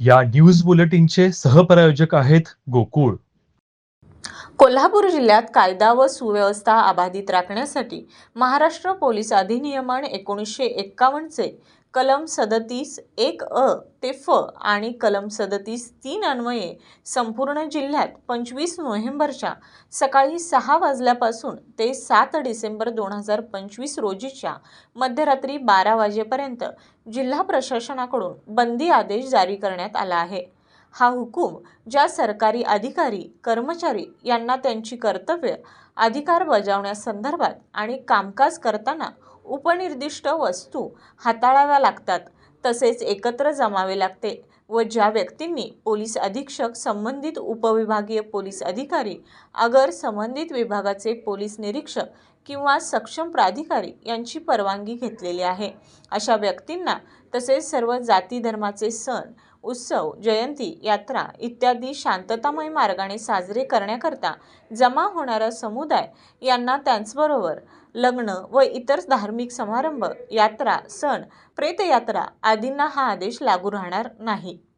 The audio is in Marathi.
या न्यूज बुलेटिनचे सहप्रायोजक आहेत गोकुळ. कोल्हापूर जिल्ह्यात कायदा व सुव्यवस्था अबाधित राखण्यासाठी महाराष्ट्र पोलीस अधिनियमन एकोणीसशे एक्कावन्नचे कलम सदतीस एक अ ते फ आणि कलम सदतीस तीन अन्वये संपूर्ण जिल्ह्यात पंचवीस नोव्हेंबरच्या सकाळी सहा वाजल्यापासून ते सात डिसेंबर दोन हजार पंचवीस रोजीच्या मध्यरात्री बारा वाजेपर्यंत जिल्हा प्रशासनाकडून बंदी आदेश जारी करण्यात आला आहे. हा हुकूम ज्या सरकारी अधिकारी कर्मचारी यांना त्यांची कर्तव्य अधिकार बजावण्यासंदर्भात आणि कामकाज करताना उपनिर्दिष्ट वस्तू हाताळाव्या लागतात तसेच एकत्र जमावे लागते व ज्या व्यक्तींनी पोलीस अधीक्षक संबंधित उपविभागीय पोलीस अधिकारी अगर संबंधित विभागाचे पोलीस निरीक्षक किंवा सक्षम प्राधिकारी यांची परवानगी घेतलेली आहे अशा व्यक्तींना तसेच सर्व जाती धर्माचे सण उत्सव जयंती यात्रा इत्यादी शांततामय मार्गाने साजरे करण्याकरता जमा होणारा समुदाय यांना त्यांचबरोबर लग्न व इतर धार्मिक समारंभ यात्रा सण प्रेतयात्रा आदींना हा आदेश लागू राहणार नाही.